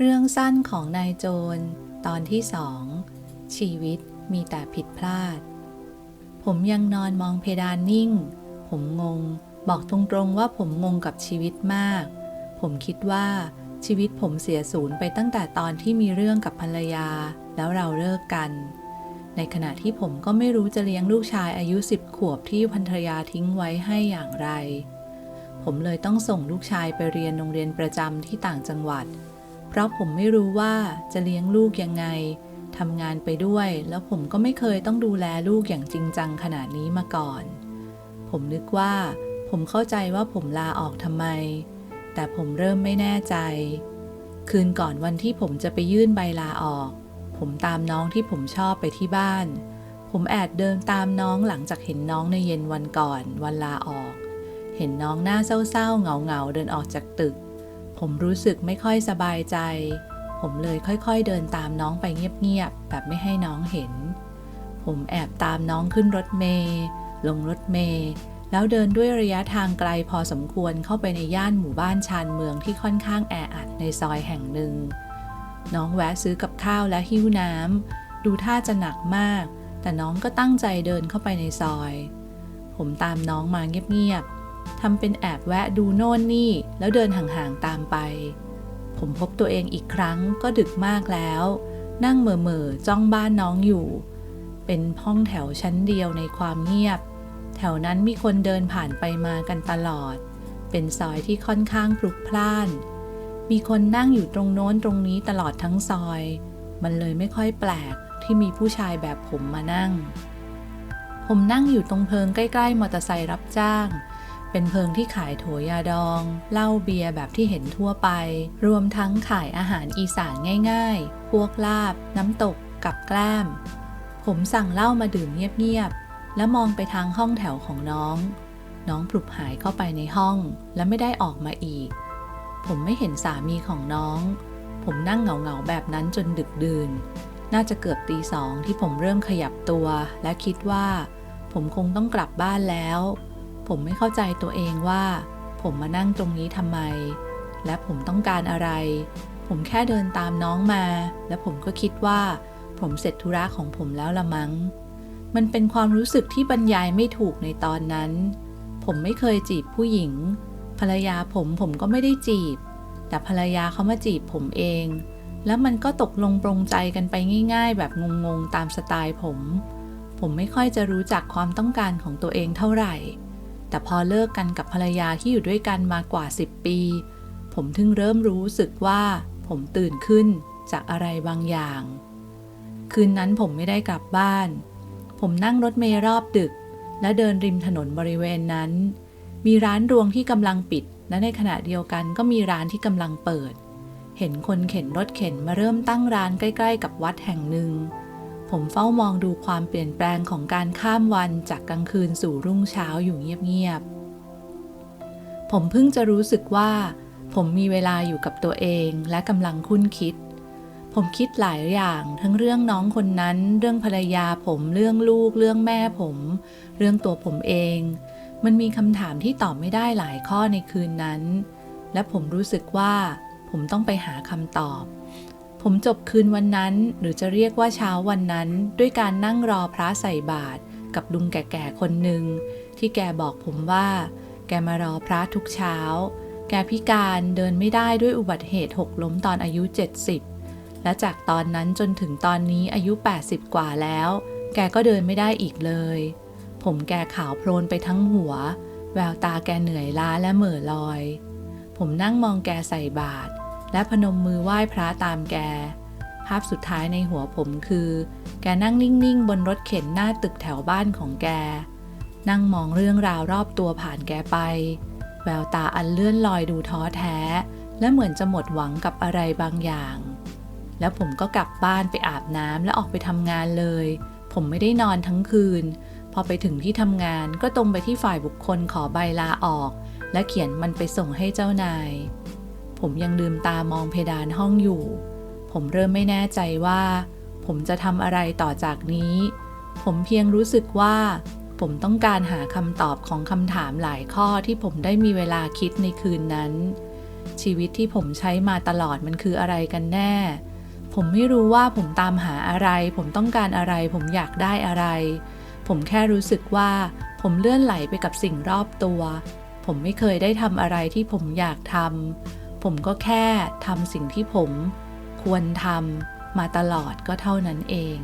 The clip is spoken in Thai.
เรื่องสั้นของนายโจร ตอนที่สอง ชีวิตมีแต่ผิดพลาด ผมยังนอนมองเพดานนิ่ง ผมงง บอกตรงๆว่าผมงงกับชีวิตมาก ผมคิดว่าชีวิตผมเสียศูนย์ไปตั้งแต่ตอนที่มีเรื่องกับภรรยา แล้วเราเลิกกัน ในขณะที่ผมก็ไม่รู้จะเลี้ยงลูกชายอายุสิบขวบที่ภรรยาทิ้งไว้ให้อย่างไร ผมเลยต้องส่งลูกชายไปเรียนโรงเรียนประจำที่ต่างจังหวัด เพราะผมไม่รู้ว่าจะเลี้ยงลูกยังไงทำงานไปด้วย แล้วผมก็ไม่เคยต้องดูแลลูกอย่างจริงจังขนาดนี้มาก่อน ผมนึกว่า ผมเข้าใจว่าผมลาออกทำไม แต่ผมเริ่มไม่แน่ใจ คืนก่อนวันที่ผมจะไปยื่นใบลาออก ผมตามน้องที่ผมชอบไปที่บ้าน ผมแอบเดินตามน้องหลังจากเห็นน้องในเย็นวันก่อน วันลาออก เห็นน้องหน้าเศร้าๆเหงาๆเดินออกจากตึก ผมรู้สึกไม่ค่อยสบายใจ ผมเลยค่อยๆเดินตามน้องไปเงียบๆ แบบไม่ให้น้องเห็น ผมแอบตามน้องขึ้นรถเมล์ลงรถเมล์แล้วเดินด้วยระยะทางไกลพอสมควรเข้าไปในย่านหมู่บ้านชานเมืองที่ค่อนข้างแออัดในซอยแห่งหนึ่ง น้องแวะซื้อกับข้าวและหิ้วน้ำดูท่าจะหนักมาก แต่น้องก็ตั้งใจเดินเข้าไปในซอย ผมตามน้องมาเงียบๆ ทำเป็นแอบแวะดูโน่นนี่ แล้วเดินห่างๆตามไป ผมพบตัวเองอีกครั้งก็ดึกมากแล้ว นั่งเม่อๆจ้องบ้านน้องอยู่ เป็นห้องแถวชั้นเดียวในความเงียบ แถวนั้นมีคนเดินผ่านไปมากันตลอด เป็นซอยที่ค่อนข้างพลุกพล่าน มีคนนั่งอยู่ตรงโน้นตรงนี้ตลอดทั้งซอย มันเลยไม่ค่อยแปลกที่มีผู้ชายแบบผมมานั่ง ผมนั่งอยู่ตรงเพิงใกล้ๆมอเตอร์ไซค์รับจ้าง เป็นเพิงที่ขายโถยาดอง เหล้าเบียร์แบบที่เห็นทั่วไป รวมทั้งขายอาหารอีสานง่ายๆ พวกลาบ น้ำตก กับแกล้ม ผมสั่งเหล้ามาดื่มเงียบๆ แล้วมองไปทางห้องแถวของน้อง น้องปลุกหายเข้าไปในห้องและไม่ได้ออกมาอีก ผมไม่เห็นสามีของน้อง ผมนั่งเหงาๆแบบนั้นจนดึกดื่น น่าจะเกือบตีสองที่ผมเริ่มขยับตัว และคิดว่า ผมคงต้องกลับบ้านแล้ว ผมไม่เข้าใจตัวเองว่า ผมมานั่งตรงนี้ทำไม และผมต้องการอะไร ผมแค่เดินตามน้องมา และผมก็คิดว่า ผมเสร็จธุระของผมแล้วละมัง้ง มันเป็นความรู้สึกที่บรรยายไม่ถูกในตอนนั้น ผมไม่เคยจีบผู้หญิง ภรรยาผมผมก็ไม่ได้จีบ แต่ภรรยาเขามาจีบผมเอง แล้วมันก็ตกลงปรงใจกันไปง่าย ๆ แบบงงๆตามสไตล์ผม ผมไม่ค่อยจะรู้จักความต้องการของตัวเองเท่าไหร่ แต่พอเลิกกันกับภรรยาที่อยู่ด้วยกันมากว่า 10 ปี ผมถึงเริ่มรู้สึกว่า ผมตื่นขึ้นจากอะไรบางอย่าง คืนนั้นผมไม่ได้กลับบ้าน ผมนั่งรถเมล์รอบดึก และเดินริมถนนบริเวณนั้น มีร้านรวงที่กำลังปิด และในขณะเดียวกันก็มีร้านที่กำลังเปิด เห็นคนเข็นรถเข็นมาเริ่มตั้งร้านใกล้ ๆ กับวัดแห่งหนึ่ง ผมเฝ้ามองดูความเปลี่ยนแปลงของการข้ามวันจากกลางคืนสู่รุ่งเช้าอยู่เงียบๆ ผมเพิ่งจะรู้สึกว่า ผมมีเวลาอยู่กับตัวเองและกำลังคุ้นคิด ผมคิดหลายอย่างทั้งเรื่องน้องคนนั้น เรื่องภรรยาผมเรื่องลูก เรื่องแม่ผม เรื่องตัวผมเอง มันมีคำถามที่ตอบไม่ได้หลายข้อในคืนนั้น และผมรู้สึกว่า ผมต้องไปหาคำตอบ ผมจบคืนวันนั้น หรือจะเรียกว่าเช้าวันนั้น ด้วยการนั่งรอพระใส่บาตรกับลุงแก่ๆคนหนึ่งที่แกบอกผมว่า แกมารอพระทุกเช้า แกพิการเดินไม่ได้ด้วยอุบัติเหตุหกล้มตอนอายุ 70 และจากตอนนั้นจนถึงตอนนี้อายุ 80 กว่าแล้ว แกก็เดินไม่ได้อีกเลย ผมแกขาวโพลนไปทั้งหัว แววตาแกเหนื่อยล้าและเหม่อลอย ผมนั่งมองแกใส่บาตร และพนมมือไหว้พระตามแก ภาพสุดท้ายในหัวผมคือ แกนั่งนิ่ง ๆ บนรถเข็นหน้าตึกแถวบ้านของแก นั่งมองเรื่องราวรอบตัวผ่านแกไป แววตาอันเลื่อนลอยดูท้อแท้ และเหมือนจะหมดหวังกับอะไรบางอย่าง แล้วผมก็กลับบ้านไปอาบน้ำและออกไปทำงานเลย ผมไม่ได้นอนทั้งคืน พอไปถึงที่ทำงานก็ตรงไปที่ฝ่ายบุคคลขอใบลาออก และเขียนมันไปส่งให้เจ้านาย ผมยังลืมตามองเพดานห้องอยู่ ผมเริ่มไม่แน่ใจว่า ผมจะทำอะไรต่อจากนี้ ผมเพียงรู้สึกว่า ผมต้องการหาคำตอบของคำถามหลายข้อที่ผมได้มีเวลาคิดในคืนนั้น ชีวิตที่ผมใช้มาตลอดมันคืออะไรกันแน่ ผมไม่รู้ว่าผมตามหาอะไร ผมต้องการอะไร ผมอยากได้อะไร ผมแค่รู้สึกว่า ผมเลื่อนไหลไปกับสิ่งรอบตัว ผมไม่เคยได้ทำอะไรที่ผมอยากทำ ผมก็แค่ทำสิ่งที่ผมควรทำมาตลอดก็เท่านั้นเอง